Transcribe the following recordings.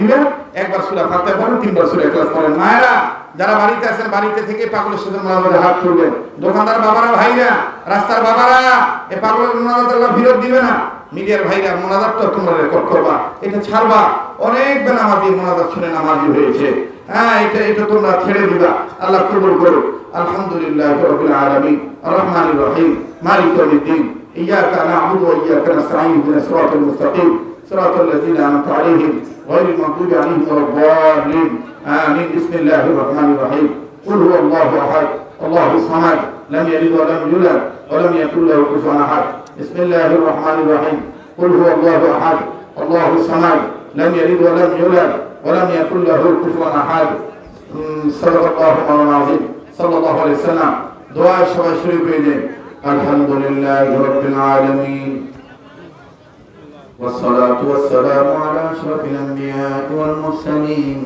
দিবেন একবার সুরা ফাতে পড়েন, তিনবার সুরা পড়েন। মায়েরা, যারা বাড়িতে আছেন, বাড়িতে থেকে পাগলের সাথে হাত তুলবেন। দোকানদার বাবারা, ভাইরা, রাস্তার বাবারা, এ পাগলের ফিরত দিবে না। মিডিয়ার ভাইরা, মোনাজাতটা তোমরা রেকর্ড করবা। এটা ছাড়বা। অনেক বেনামাজি মোনাজাত শুনে নামাজি হয়েছে। হ্যাঁ এটা এটা তোমরা ছেড়ে দিবা। আল্লাহ কবুল করো আলহামদুলিল্লাহ রাব্বিল আলামিন। রহমানির রহিম। মালিক ইয়াকা ওয়া ইয়াকা ইহদিনাস সিরাতাল মুস্তাকিম। صراط الذين أنعمت عليهم غير المغضوب عليهم ولا الضالين. آمين. بسم الله الرحمن الرحيم. قل هو الله أحد. الله الصمد. لم يلد ولم يولد ولم يكن له كفوا أحد. بسم الله الرحمن الرحيم. قل هو الله أحد. الله الصمد. لم يلد ولم يولد ولم يكن له كفوا أحد. صدق الله مولانا العظيم. صلى الله عليه وسلم. دعاء شباب شريف الحمد لله رب العالمين. والصلاة والسلام على أشرف الأنبياء والمرسلين.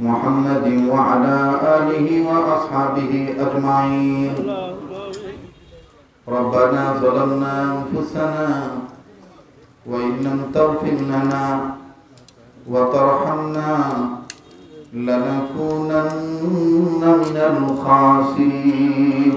محمد وعلى آله وأصحابه أجمعين. ربنا ظلمنا أنفسنا وإن لم تغفر لنا وترحمنا لنكونن من الخاسرين.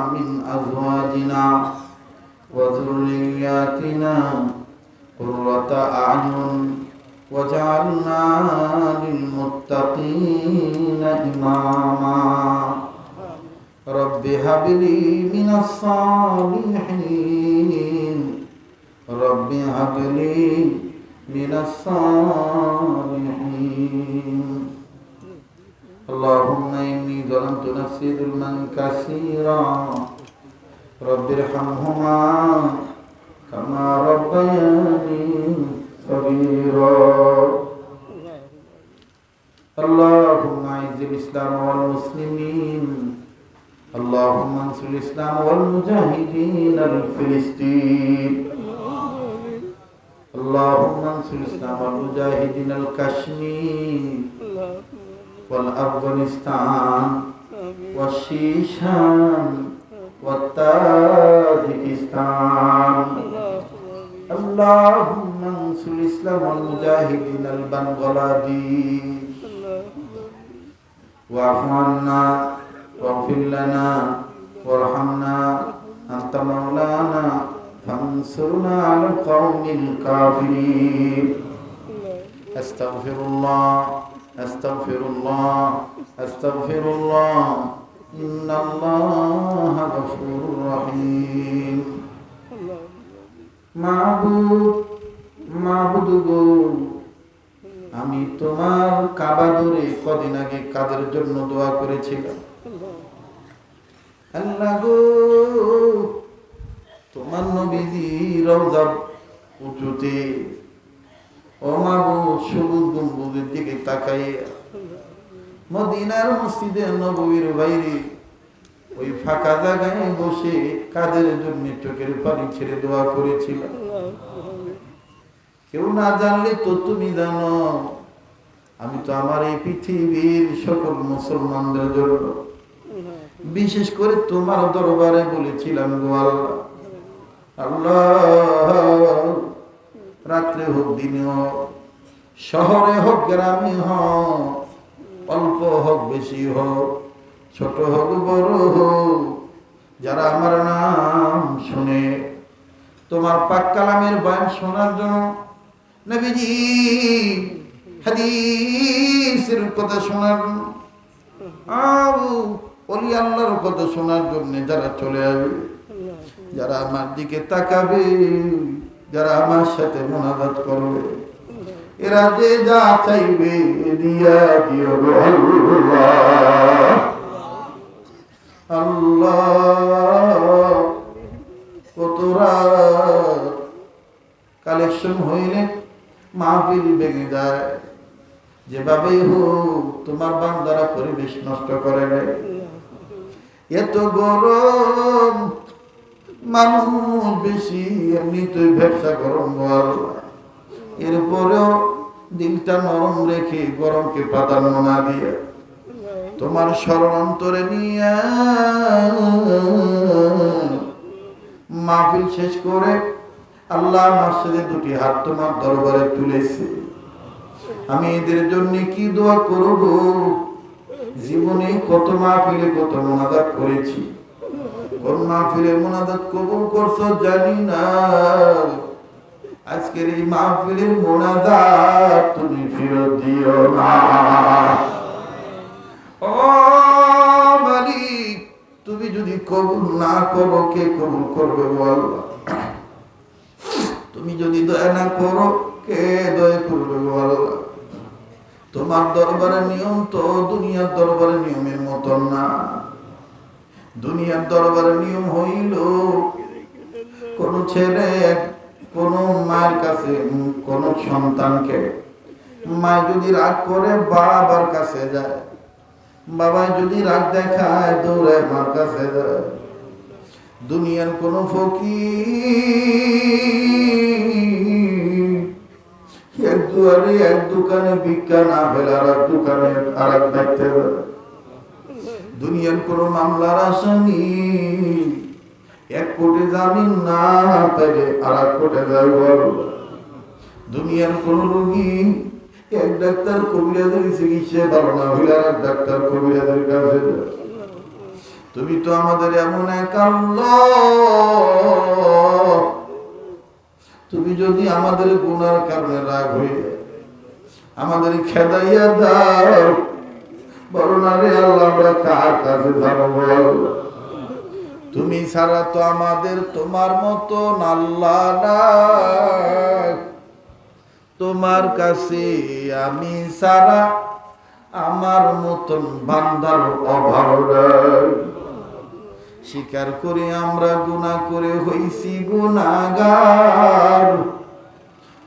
وذرياتنا قرة أعين وجعلنا للمتقين إماما رب هب لي من الصالحين رب هب لي من الصالحين اللهم إني ظلمت نفسي ظلما كثيرا رب ارحمهما كما ربياني صغيرا اللهم أعز الإسلام والمسلمين اللهم انصر الإسلام والمجاهدين الفلسطين اللهم انصر الإسلام والمجاهدين الكشمير والأفغانستان والشيشان والتاجكستان اللهم انصر الإسلام والمجاهدين البنغلادي واعف عنا واغفر لنا وارحمنا أنت مولانا فانصرنا على القوم الكافرين أستغفر الله أستغفر الله أستغفر الله إن الله غفور رحيم আমি তোমার কাবা ধরে কদিন আগে কাদের জন্য দোয়া করেছিলাম। আল্লাহ গো, তোমার নবীজি রওজা উঁচুতে দিকে তাকাইয়া মদিনার মসজিদে নবীর বাইরে ওই ফাঁকা জায়গায় বসে কাদের জন্য চোখের পানি ছেড়ে দোয়া করেছিল? কেউ না জানলে তো তুমি জানো, আমি তো আমার এই পৃথিবীর সকল মুসলমানদের জন্য বিশেষ করে তোমার দরবারে বলেছিলাম গো আল্লাহ। আল্লাহ, রাত্রে হোক, দিনে হোক, শহরে হোক, গ্রামে হোক, অল্প হোক, বেশি হোক ছোট হোক, বড় হোক, যারা আমার নাম শুনে। তোমার পাক কালামের বয়ান শোনার জন্য নবীজি হাদিসের কথা শোনার আও অলি আল্লাহর কথা শোনার জন্য যারা চলে আসবে, যারা আমার দিকে তাকাবে, যারা আমার সাথে মোনাজাত করবে, এরা যে যা চাইবে দিয়া দিও আল্লাহ। আল্লাহ, কত রাত কালেকশন হইলে মাহফিল ভেঙে যায়। যেভাবেই হোক, তোমার বান্দারা পরিবেশ নষ্ট করে নেয় এত গরম, মানুষ বেশি, এমনিতেই ব্যবসা গরম এরপরেও দিনটা নরম রেখে গরমকে প্রাধান্য না দিয়ে তোমার স্মরণ অন্তরে নিয়ে মাহফিল শেষ করে আল্লাহ মসজিদে দুটি হাত তোমার দরবারে তুলেছে। আমি এদের জন্য কি দোয়া করব? জীবনে কত মাহফিলে কত মোনাজাত করেছি। কোন মাহফিলে মোনাজাত কবুল করছ জানি না। আজকের এই মাহফিলের মোনাজাত তুমি ফেরত দিও না। তুমি যদি কবুল না করো, কে কবুল করবে বল তুমি যদি দয়া না করো, কে দয়া করবে বল তোমার দরবারের নিয়ম তো দুনিয়ার দরবারের নিয়মের মতন না। দুনিয়ার দরবারের নিয়ম হইল, কোন ছেলে, কোন মায়ের কাছে, কোন সন্তানকে মা যদি রাগ করে বাবার কাছে যায়। বাবা যদি রাগ দেখায় দৌড়ে মার কাছে দুনিয়ার কোন ফকির এক দুয়ারে, এক দোকানে ভিক্ষা না পেলে আর এক দোকানে আর এক দেখতে দুনিয়ার কোন মামলার আসামি এক কোটি জামিন না পেলে আর এক কোটে যায় দুনিয়ার কোন রোগী এক ডাক্তার কবিরাজের চিকিৎসা ভালো না হইলে আর ডাক্তার কবিরাজের কাছে তুমি তো আমাদের এমন এক তুমি যদি আমাদের গুনার কারণে রাগ হয়ে আমাদের খেদাইয়া দাও, বলো না রে আল্লাহ, আমরা কার তুমি ছাড়া তো আমাদের তোমার মতো আল্লাহ নাই। তোমার কাছে আমি সারা আমার মতন বান্দার অভাব। স্বীকার করে আমরা গুনাহ করে হইছি গুনাহগার।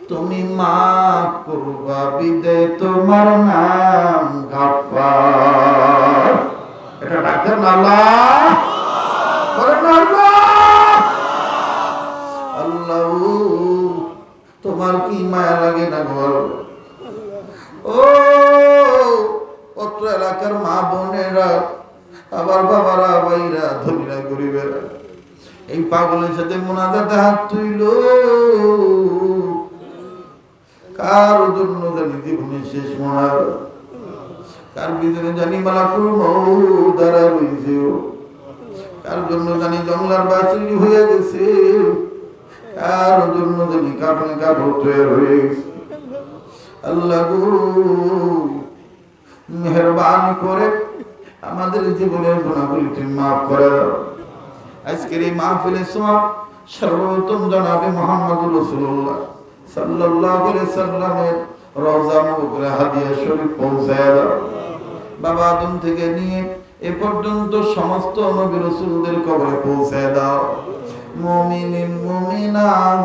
তুমি মাফ করবা বিদে তোমার নাম গাফার আল্লাহ। তোমার কি মায়া লাগে না বল ও, অত্র এলাকার মা বোনেরা, আবার বাবারা, ভাইরা, ধনীরা, গরিবেরা, এই পাগলের সাথে মোনাজাতে হাত তুইল। কার জন্য জানি জীবনে শেষ মনার কার পিছনে জানি মালাকুল মৌ দ্বারা রয়েছে কার জন্য জানি জঙ্গলার বাছুরি হয়ে গেছে? তৈরি হয়ে আল্লাহ করে আমাদের জীবনের তুমি মাফ করে আজকের এই মাহফিলের সব সর্বোত্তম জনাবে মোহাম্মদ রসুল্লাহ সাল্লামের হাদিয়া শরীফ পৌঁছায় দাও। বাবা আদম থেকে নিয়ে এ পর্যন্ত সমস্ত নবী রসুলদের কবরে পৌঁছায় দাও। মুমিনিন মুমিনাত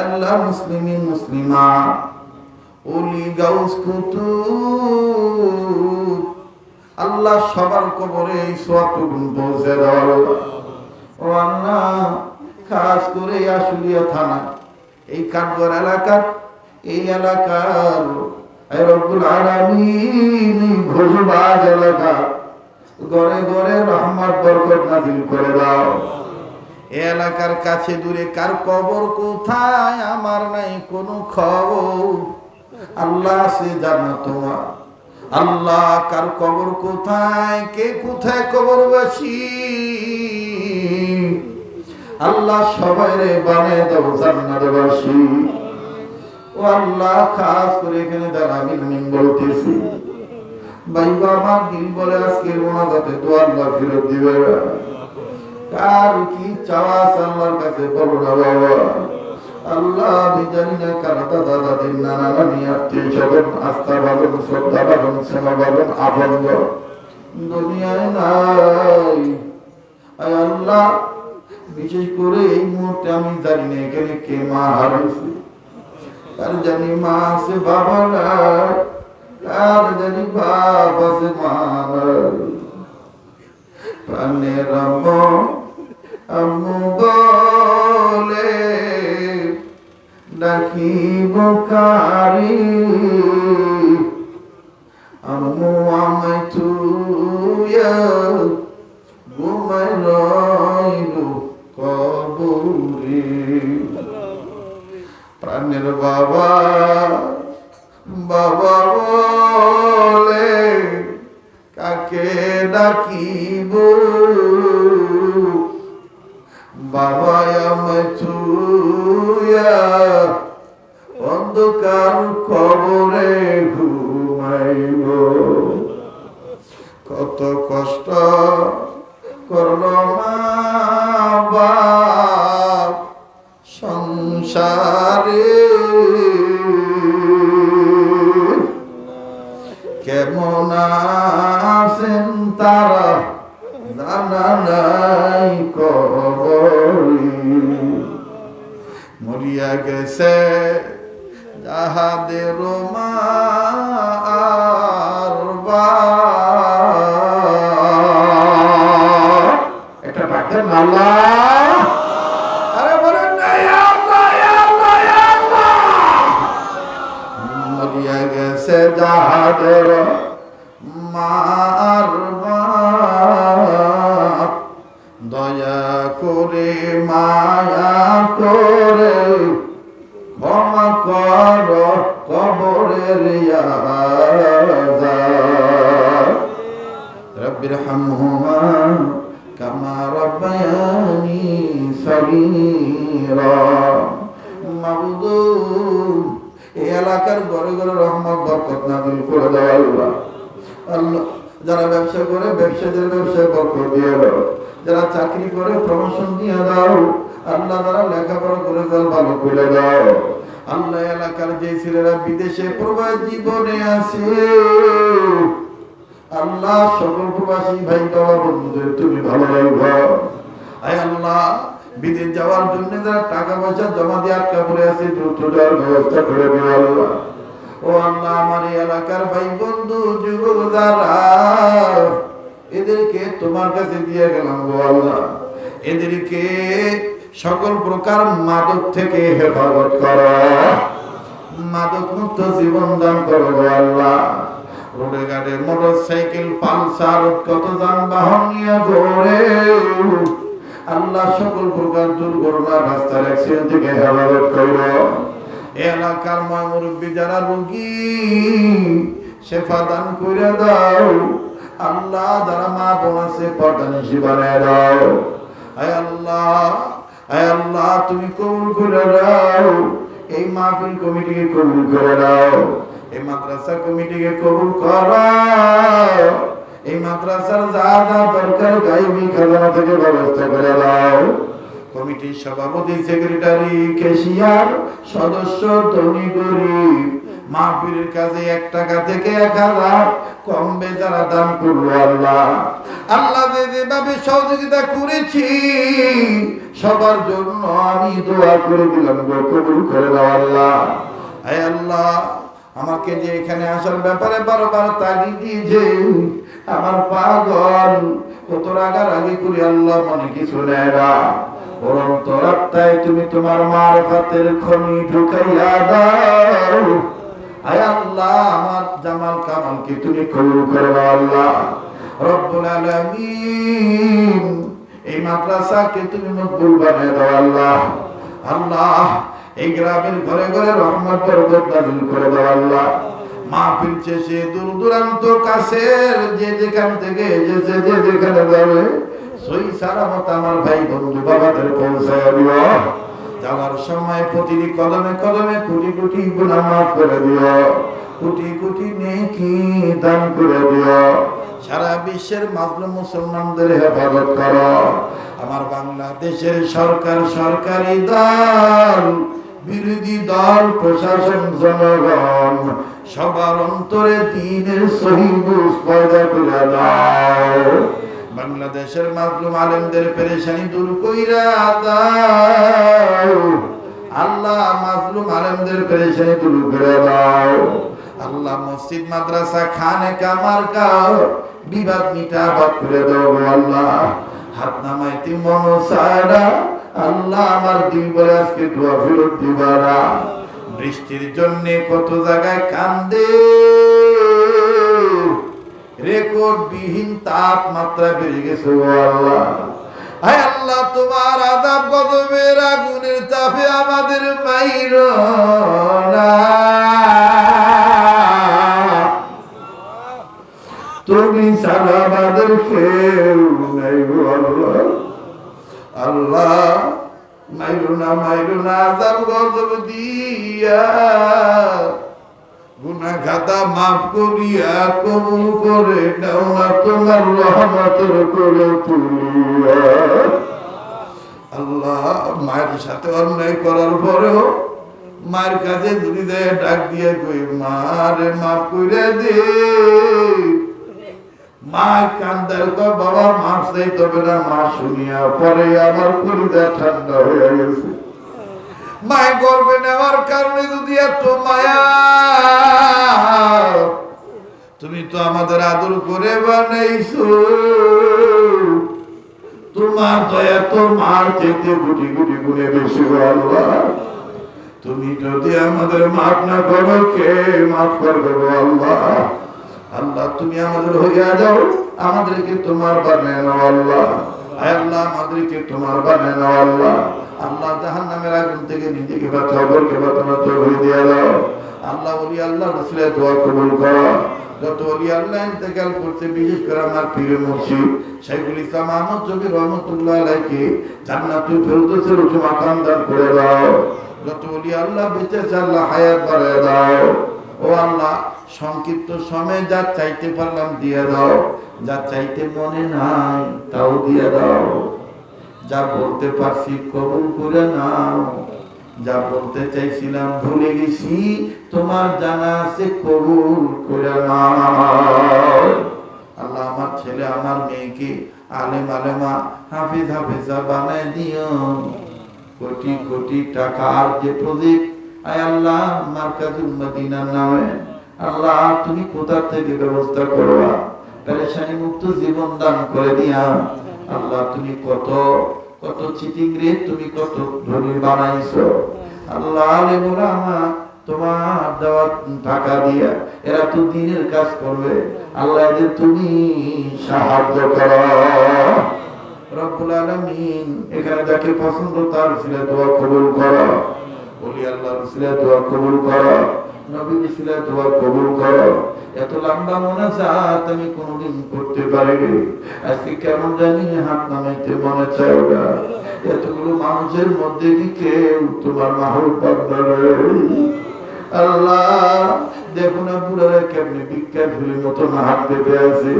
আল্লাহ মুসলিমিন, মুসলিমাত। ওলি গাউস কুতুব। আল্লাহ সবার কবরে এই সোয়াবটুকুন পৌঁছে দাও। ও আল্লাহ, খাস করে আশুলিয়া থানা, এই কাঠগড় এলাকার এই এলাকার রব্বুল আলামিন, এই ঘোষবাগ এলাকা, গড়ে গড়ে রহমত, বরকত নাজিল করে দাও। এলাকার কাছে দূরে, কার কবর কোথায়, আমার নাই কোনো খবর। আল্লাহ সে জানা তোমার। আল্লাহ, কার কবর কোথায়, কে কোথায় কবরবাসী? আল্লাহ সবাই রে বানিয়ে দেব জান্নাতবাসী। ও আল্লাহ, খাস করে এখানে যারা আমি বলতেছি। ভাই বাবা দিন বলে আজকের মোনাজাতে তো আল্লাহ ফেরত দিবে কার কি চাওয়া আল্লাহর কাছে? বলো না বাবা। আল্লাহ, আমি জানি না কারা দাদা দাদির নানা নানি আত্মীয় স্বজন, আস্থা শ্রদ্ধা সেবা দুনিয়ায় নাই। আল্লাহ, বিশেষ করে এই মুহূর্তে আমি জানি না এখানে কে মা হারাইছে। কার জানি মা আছে, বাবা নাই। কার জানি বাবা আছে, মা নাই। প্রাণের আম্মু আম্মু বলে ডাকিব কারি আম্মু আমায় তুইয়া ঘুমায় রইল কবরে। প্রাণের বাবা বাবা বলে, কাকে ডাকিব? বাবা আমায় তুইয়া অন্ধকার কবরে ঘুমাইব। কত কষ্ট করল মা সংসারে। কেমন আছেন তারা? জানা নাই কবরি মরিয়া গেছে যাহাদের মা আর। একটা ডাক্তার আল্লাহ আরে বলেন মরিয়া গেছে যাহাদের মার রব্বায়ানি সগীরা মাবুদুর এই এলাকার ঘরে ঘরে রহমত, বরকত নাজিল করে দাও আল্লাহ। আল্লাহ, যারা ব্যবসা করে ব্যবসাদের ব্যবসায় বরকত দিয়ে দাও। যারা চাকরি করে প্রমোশন দিয়ে দাও। আল্লাহ যারা লেখাপড়া করে দাও ভালো করে দাও। আল্লাহ এলাকার যে ছেলেরা বিদেশে প্রবাস জীবনে আছে আল্লাহ সকল প্রবাসী ভাই বন্ধুদের তুমি ভালো রাখো আয় আল্লাহ, বিদেশ যাওয়ার জন্য যারা টাকা পয়সা জমা দিয়ে আটকা পড়ে আছে, দ্রুত যাওয়ার ব্যবস্থা করে দিও আল্লাহ। ও আল্লাহ, আমার এলাকার ভাই বন্ধু, যুবক যারা, এদেরকে তোমার কাছে দিয়ে গেলাম গো আল্লাহ। এদেরকে সকল প্রকার মাদক থেকে হেফাজত করো। মাদক মুক্ত জীবন দান করো আল্লাহ। রোডে ঘাটে মোটর সাইকেল পালসার কত যানবাহন নিয়ে ঘোরে। আল্লাহ সকল প্রকার দুর্ঘটনা রাস্তার অ্যাক্সিডেন্ট থেকে হেফাজত করো। এলাকার মা মুরব্বী যারা রোগী, শেফা দান করে দাও। আল্লাহ যারা মা বোন আছে পটানি জীবনে দাও। আয় আল্লাহ আয় আল্লাহ, তুমি কবুল করে দাও এই মাহফিল কমিটিকে কবুল করে দাও এই মাদ্রাসা কমিটিকে কবুল করো। এই মাদ্রাসার যা যা দরকার গাইবি খাজানা থেকে ব্যবস্থা করে দাও। কমিটির সভাপতি, সেক্রেটারি, কেশিয়ার সদস্য, ধনী, গরিব, মাহফিলের কাছে এক টাকা থেকে এক হাজার কমবে যারা দান করল আল্লাহ। আল্লাহ যেভাবে সহযোগিতা করেছি, সবার জন্য আমি দোয়া করে দিলাম কবুল করে দাও আল্লাহ। আল্লাহ আমাকে যে এখানে আসার ব্যাপারে বারবার তাগি দিয়েছে আমার পাগল, কত রাগার আগে করি, আল্লাহ মনে কিছু নেয় তোর তুমি তোমার মার ফাতের খনি ঢুকাইয়া দাও। আয় আল্লাহ, আমার জামাল কামাল কামালকে তুমি কবুল করে আল্লাহ। রব্বুল আলামিন, এই মাদ্রাসাকে তুমি মকবুল বানিয়ে দাও, আল্লাহ। আল্লাহ এই গ্রামের ঘরে ঘরে রহমত নাযিল করে দাও আল্লাহ। মাহফিল শেষে দূর দূরান্ত কাছের যে যেখান থেকে এসেছে, যে যেখানে যাবে, সই আমার ভাই বন্ধু বাবাদের পৌঁছায় দিও। যাওয়ার সময় প্রতিটি কোটি কোটি গুনাহ মাফ করে দিও। কোটি কোটি নেকি দান করে দিও। সারা বিশ্বের মাজলুম মুসলমানদের হেফাজত করো। আমার বাংলাদেশের সরকার সরকারি দল বিরোধী দল, প্রশাসন, জনগণ, সবার অন্তরে দিনের দাও। বাংলাদেশের মাজলুম আলেমদের পেরেশানি দূর কইরা দাও। আল্লাহ মাজলুম আলেমদের পেরেশানি দূর করে দাও। আল্লাহ মসজিদ, মাদ্রাসা, খানে কামার কাও বিবাদ মিটাবাদ করে দাও আল্লাহ। হাত নামাইতে মন সারা আল্লাহ আমার দিল বলে আজকে দোয়া ফেরত দিবারা বৃষ্টির জন্য কত জায়গায় কান্দে। রেকর্ড বিহীন তাপমাত্রা বেড়ে গেছে ও আল্লাহ। হায় আল্লাহ, তোমার আদাব গজবের আগুনের তাপে আমাদের মাইর না। তুমি ছাড়া আমাদের কেউ নাই আল্লাহ আল্লাহ মাইরো না মাইরো না আজাব গজব দিয়া। গুনা খাতা মাফ করিয়া কবুল করে তোমার রহমতের করে তুলিয়া। আল্লাহ মায়ের সাথে অন্যায় করার পরেও মায়ের কাছে যদি দেয় ডাক দিয়ে কই মারে মাফ করে দে। মা কান্দার তো বাবা তবে না, মা শুনিয়া পরে আমার কলিজা ঠান্ডা হয়ে গেছে। মায় গর্বে নেওয়ার কারণে যদি এত মায়া, তুমি তো আমাদের আদর করে বানাইছো। তোমার দয়া তো মার চেতে গুটি গুটি গুনে বেশি আল্লাহ। তুমি যদি আমাদের মাফ না করো, কে মাফ করবে আল্লাহ? আল্লাহ, তুমি আমাদের হইয়া যাও, আমাদেরকে তোমার বানায় নাও আল্লাহ। আল্লাহ, আমাদেরকে তোমার বানায় নাও আল্লাহ। আল্লাহ জাহান নামের আগুন থেকে নিজেকে বাঁচাও বলকে বাঁচানো চোখ দিয়ে দাও। আল্লাহ বলি আল্লাহ রসুলের দোয়া কবুল করো। যত অলি আল্লাহ ইন্তেকাল করতে বিশেষ করে আমার প্রিয় মুর্শিদ, শাইখুল ইসলাম আহমদ জবি রহমতুল্লাহ আলাইকে জান্নাতুল ফেরদৌসের উঁচু মাকাম দান করে দাও। যত অলি আল্লাহ বেঁচে আল্লাহ হায়াত বাড়ায় দাও। ও আল্লাহ সংক্ষিপ্ত সময় যা চাইতে পারলাম দিয়ে দাও। যা চাইতে মনে নাই, তাও দিয়ে দাও। যা বলতে পারছি কবুল করে নাও। যা বলতে চাইছিলাম ভুলে গেছি, তোমার জানা আছে কবুল করে নাও। আল্লাহ আমার ছেলে, আমার মেয়েকে আলেম আলেমা, হাফিজ হাফিজা বানায় দিও। কোটি কোটি টাকার যে প্রজেক্ট আয় আল্লাহ মার্কাজুল মদিনার নামে। আল্লাহ, তুমি কোথা থেকে ব্যবস্থা করবা? পেরেশানি মুক্ত জীবন দান করে দিয়া। আল্লাহ, তুমি কত কত চিটিং রে, তুমি কত ধনী বানাইছো। আল্লাহ আলেমুল আমা, তোমার দেওয়া টাকা দিয়া এরা তো দিনের কাজ করবে। আল্লাহ, এদের তুমি সাহায্য করো। রব্বুল আলামিন এখানে যাকে পছন্দ তার ছেলে দোয়া কবুল করো। বলি, আল্লাহর ছেলে দোয়া কবুল করো। এতগুলো মানুষের মধ্যে কি কেউ তোমার আল্লাহ দেখো না কেমনে ঝুলির মতো না হাত পেতে আছে।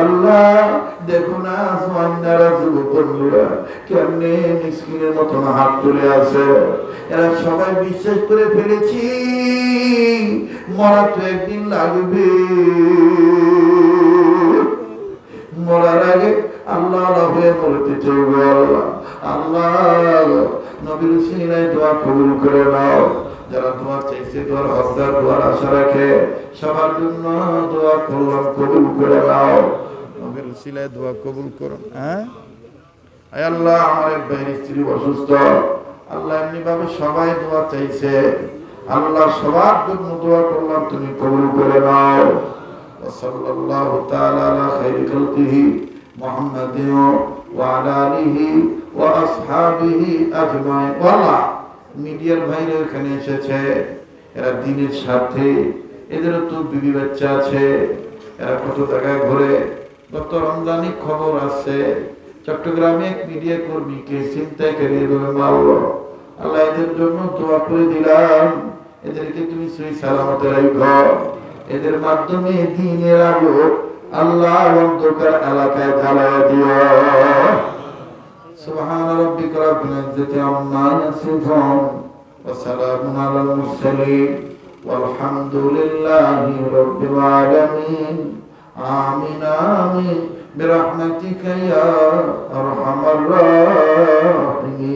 আল্লাহ দেখো না যুবকরা মতো না হাত তুলে আছে। এরা সবাই বিশ্বাস করে ফেলেছি। মরা তো একদিন লাগবে। মরার আগে আল্লাহ হয়ে মরতে চাইব আল্লাহ। আল্লাহ, নবীর সিনাই দোয়া কবুল করে নাও। যারা চাইছে, দোয়ার আশা রাখে, সবার জন্য দোয়া করলাম, কবুল করে নাও। নবীর সিলাই দোয়া কবুল করুন হ্যাঁ? আল্লাহ, আমার এক ভাইয়ের স্ত্রী অসুস্থ। আল্লাহ এমনি ভাবে সবাই দোয়া চাইছে। আল্লাহ সবার জন্য দোয়া করলাম তুমি কবুল করে নাও وصلى الله تعالى على خير خلقه محمد وعلى آله وأصحابه أجمعين والله মিডিয়ার ভাইরা এখানে এসেছে এরা দিনের সাথে এদেরও তো বিবি বাচ্চা আছে এরা কত জায়গায় ঘুরে গত রমজানি খবর আছে চট্টগ্রামে এক মিডিয়া কর্মীকে চিন্তায় করে এভাবে মারল আল্লাহ এদের জন্য দোয়া করে দিলাম এদেরকে তুমি সেই সালামতে রাখো এদের মাধ্যমে দিনের আলো আল্লাহ অন্ধকার এলাকায় জ্বালায় দিও سبحان ربك رب العزة عما يصفون وسلام على المرسلين والحمد لله رب العالمين آمين آمين برحمتك يا أرحم الراحمين